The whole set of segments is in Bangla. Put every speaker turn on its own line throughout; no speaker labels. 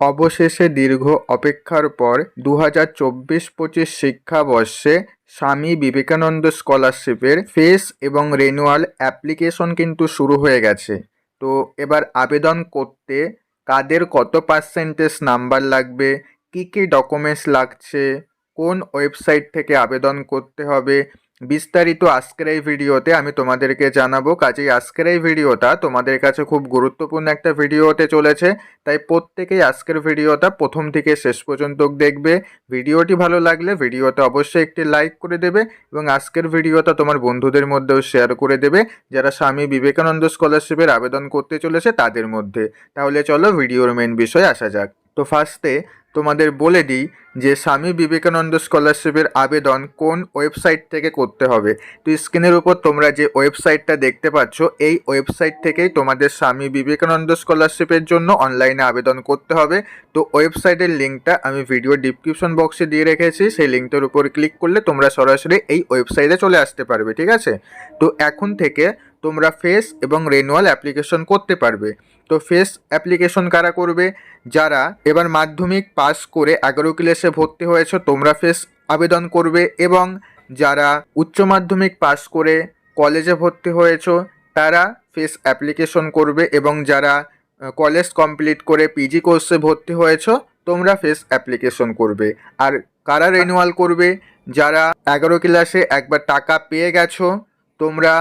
অবশেষে দীর্ঘ অপেক্ষার পর দু হাজার চব্বিশ পঁচিশ শিক্ষাবর্ষে স্বামী বিবেকানন্দ স্কলারশিপের ফেস এবং রেনুয়াল অ্যাপ্লিকেশন কিন্তু শুরু হয়ে গেছে। তো এবার আবেদন করতে কাদের কত পার্সেন্টেজ নাম্বার লাগবে? কী কী ডকুমেন্টস লাগছে? কোন ওয়েবসাইট থেকে আবেদন করতে হবে? বিস্তারিত আজকের এই ভিডিওতে আমি তোমাদেরকে জানাব, কাজেই আজকের এই ভিডিওটা তোমাদের কাছে খুব গুরুত্বপূর্ণ একটা ভিডিও হতে চলেছে। তাই প্রত্যেকেই আজকের ভিডিওটা প্রথম থেকে শেষ পর্যন্ত দেখবে। ভিডিওটি ভালো লাগলে ভিডিওতে অবশ্যই একটি লাইক করে দেবে এবং আজকের ভিডিওটা তোমার বন্ধুদের মধ্যেও শেয়ার করে দেবে, যারা স্বামী বিবেকানন্দ স্কলারশিপের আবেদন করতে চলেছে তাদের মধ্যে। তাহলে চলো ভিডিওর মেন বিষয় আসা যাক। তো ফার্স্টে তোমাদের বলে দিই যে স্বামী বিবেকানন্দ স্কলারশিপের আবেদন কোন ওয়েবসাইট থেকে করতে হবে। তো স্ক্রিনের উপর তোমরা যে ওয়েবসাইটটা দেখতে পাচ্ছ, এই ওয়েবসাইট থেকেই তোমাদের স্বামী বিবেকানন্দ স্কলারশিপের জন্য অনলাইনে আবেদন করতে হবে। তো ওয়েবসাইটের লিঙ্কটা আমি ভিডিও ডিসক্রিপশন বক্সে দিয়ে রেখেছি, সেই লিঙ্কটার উপর ক্লিক করলে তোমরা সরাসরি এই ওয়েবসাইটে চলে আসতে পারবে, ঠিক আছে? তো এখন থেকে তোমরা ফেস এবং রেনুয়াল অ্যাপ্লিকেশন করতে পারবে। তো ফেস অ্যাপ্লিকেশন কারা করবে? যারা এবার মাধ্যমিক পাস করে এগারো ক্লাসে ভর্তি হয়েছে, তোমরা ফেস আবেদন করবে এবং যারা উচ্চ মাধ্যমিক পাস করে কলেজে ভর্তি হয়েছো, তারা ফেস অ্যাপ্লিকেশন করবে এবং যারা কলেজ কমপ্লিট করে পিজি কোর্সে ভর্তি হয়েছো, তোমরা ফেস অ্যাপ্লিকেশন করবে। আর কারা রেনুয়াল করবে? যারা এগারো ক্লাসে একবার টাকা পেয়ে গেছো, তোমরা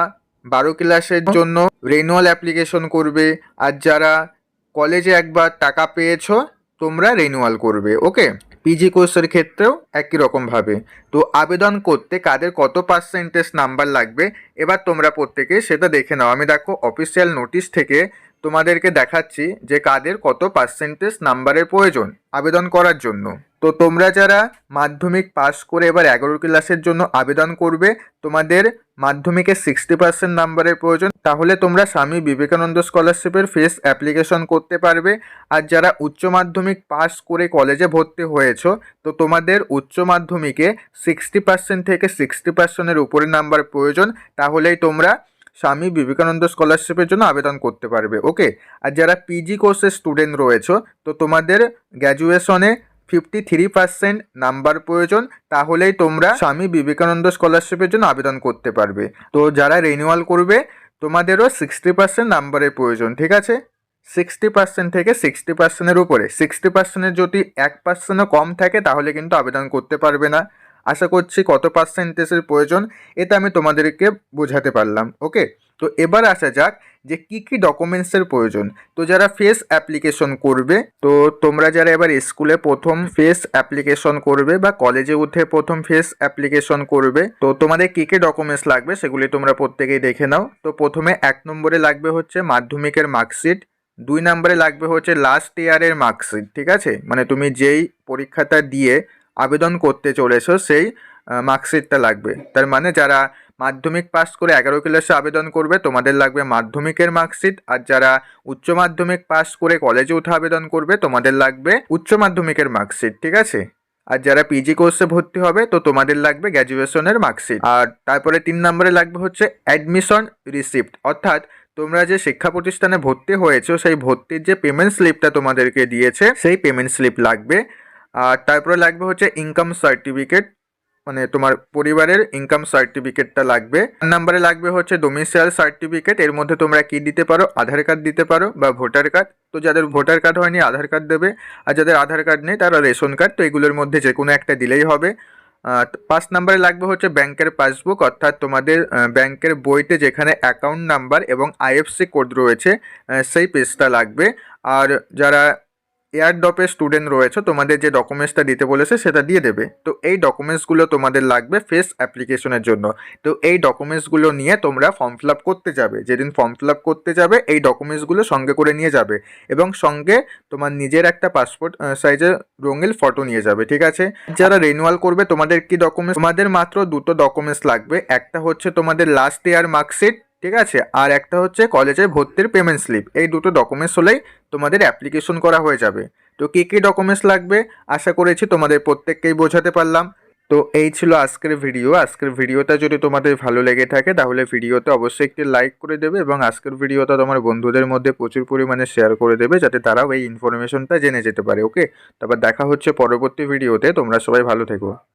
বারো ক্লাসের জন্য রেনুয়াল অ্যাপ্লিকেশন করবে। আর যারা কলেজে একবার টাকা পেয়েছ তোমরা রেনুয়াল করবে ওকে? পিজি কোর্সের ক্ষেত্রেও একই রকমভাবে তো আবেদন করতে কাদের কত পার্সেন্টেজ নাম্বার লাগবে এবার তোমরা প্রত্যেকে সেটা দেখে নাও। আমি দেখো অফিসিয়াল নোটিশ থেকে তোমাদেরকে দেখাচ্ছি যে কাদের কত পার্সেন্টেজ নাম্বারের প্রয়োজন আবেদন করার জন্য। তো তোমরা যারা মাধ্যমিক পাস করে এবার এগারো ক্লাসের জন্য আবেদন করবে, তোমাদের মাধ্যমিকে সিক্সটি পার্সেন্ট নাম্বারের প্রয়োজন। তাহলে তোমরা স্বামী বিবেকানন্দ স্কলারশিপের ফেস অ্যাপ্লিকেশন করতে পারবে। আর যারা উচ্চ মাধ্যমিক পাস করে কলেজে ভর্তি হয়েছো, তো তোমাদের উচ্চ মাধ্যমিকে সিক্সটি পার্সেন্ট থেকে সিক্সটি পার্সেন্টের উপরে নাম্বার প্রয়োজন। তাহলেই তোমরা স্বামী বিবেকানন্দ স্কলারশিপের জন্য আবেদন করতে পারবে। ওকে আর যারা পিজি কোর্সের স্টুডেন্ট রয়েছে, তো তোমাদের গ্র্যাজুয়েশনে ফিফটি থ্রি পার্সেন্ট নাম্বার প্রয়োজন, তাহলেই তোমরা স্বামী বিবেকানন্দ স্কলারশিপের জন্য আবেদন করতে পারবে। তো যারা রিনিউয়াল করবে, তোমাদেরও সিক্সটি পার্সেন্ট নাম্বারের প্রয়োজন, ঠিক আছে? সিক্সটি পার্সেন্ট থেকে সিক্সটি পার্সেন্টের উপরে। সিক্সটি পার্সেন্টের যদি এক পার্সেন্টও কম থাকে, তাহলে কিন্তু আবেদন করতে পারবে না। আশা করছি কত পার্সেন্টেজের প্রয়োজন, এটা আমি তোমাদেরকে বোঝাতে পারলাম, ওকে? তো এবার আসা যাক যে কি কি ডকুমেন্টসের প্রয়োজন। তো যারা ফেস অ্যাপ্লিকেশন করবে, তো তোমরা যারা এবার স্কুলে প্রথম ফেস অ্যাপ্লিকেশন করবে বা কলেজে উঠে প্রথম ফেস অ্যাপ্লিকেশন করবে, তো তোমাদের কী কী ডকুমেন্টস লাগবে সেগুলি তোমরা প্রত্যেকেই দেখে নাও। তো প্রথমে এক নম্বরে লাগবে হচ্ছে মাধ্যমিকের মার্কশিট, দুই নম্বরে লাগবে হচ্ছে লাস্ট ইয়ারের মার্কশিট, ঠিক আছে? মানে তুমি যেই পরীক্ষাটা দিয়ে আবেদন করতে চলেছো, সেই মার্কশিটটা লাগবে। তার মানে যারা মাধ্যমিক পাস করে এগারো ক্লাসে আবেদন করবে, তোমাদের লাগবে মাধ্যমিকের মার্কশিট আর যারা উচ্চ মাধ্যমিক পাস করে কলেজে উঠে আবেদন করবে, তোমাদের লাগবে উচ্চ মাধ্যমিকের মার্কশিট ঠিক আছে? আর যারা পিজি কোর্সে ভর্তি হবে, তো তোমাদের লাগবে গ্র্যাজুয়েশনের মার্কশিট আর তারপরে তিন নম্বরে লাগবে হচ্ছে অ্যাডমিশন রিসিপ্ট অর্থাৎ তোমরা যে শিক্ষা প্রতিষ্ঠানে ভর্তি হয়েছো, সেই ভর্তির যে পেমেন্ট স্লিপটা তোমাদেরকে দিয়েছে, সেই পেমেন্ট স্লিপ লাগবে। আর তারপরে লাগবে হচ্ছে ইনকাম সার্টিফিকেট মানে তোমার পরিবারের ইনকাম সার্টিফিকেটটা লাগবে। নাম্বারে লাগবে হচ্ছে ডোমিসাইল সার্টিফিকেট এর মধ্যে তোমরা কি দিতে পারো? আধার কার্ড দিতে পারো বা ভোটার কার্ড তো যাদের ভোটার কার্ড হয়নি, আধার কার্ড দেবে। আর যাদের আধার কার্ড নেই, তারা রেশন কার্ড তো এগুলোর মধ্যে যে কোনো একটা দিলেই হবে। পাঁচ নাম্বারে লাগবে হচ্ছে ব্যাংকের পাসবুক অর্থাৎ তোমাদের ব্যাংকের বইতে যেখানে অ্যাকাউন্ট নাম্বার এবং আইএফসি কোড রয়েছে সেই পেজটা লাগবে। আর যারা এয়ারড্রপের স্টুডেন্ট রয়েছে, তোমাদের যে ডকুমেন্টসটা দিতে বলেছে সেটা দিয়ে দেবে। তো এই ডকুমেন্টসগুলো তোমাদের লাগবে ফেস অ্যাপ্লিকেশনের জন্য। তো এই ডকুমেন্টসগুলো নিয়ে তোমরা ফর্ম ফিল আপ করতে যাবে। যেদিন ফর্ম ফিল আপ করতে যাবে, এই ডকুমেন্টসগুলো সঙ্গে করে নিয়ে যাবে এবং সঙ্গে তোমার নিজের একটা পাসপোর্ট সাইজের রঙিল ফটো নিয়ে যাবে, ঠিক আছে? যারা রিনুয়াল করবে, তোমাদের কি ডকুমেন্টস তোমাদের মাত্র দুটো ডকুমেন্টস লাগবে। একটা হচ্ছে তোমাদের লাস্ট ইয়ার মার্কশিট ঠিক আছে? আর একটা হচ্ছে কলেজে ভর্তির পেমেন্ট স্লিপ এই দুটো ডকুমেন্টস হলেই তোমাদের অ্যাপ্লিকেশন করা হয়ে যাবে। তো কী কী ডকুমেন্টস লাগবে? আশা করেছি তোমাদের প্রত্যেককেই বোঝাতে পারলাম। তো এই ছিল আজকের ভিডিও আজকের ভিডিওটা যদি তোমাদের ভালো লেগে থাকে, তাহলে ভিডিওতে অবশ্যই একটি লাইক করে দেবে এবং আজকের ভিডিওটা তোমার বন্ধুদের মধ্যে প্রচুর পরিমাণে শেয়ার করে দেবে, যাতে তারাও এই ইনফরমেশনটা জেনে যেতে পারে ওকে তারপর দেখা হচ্ছে পরবর্তী ভিডিওতে তোমরা সবাই ভালো থেকো।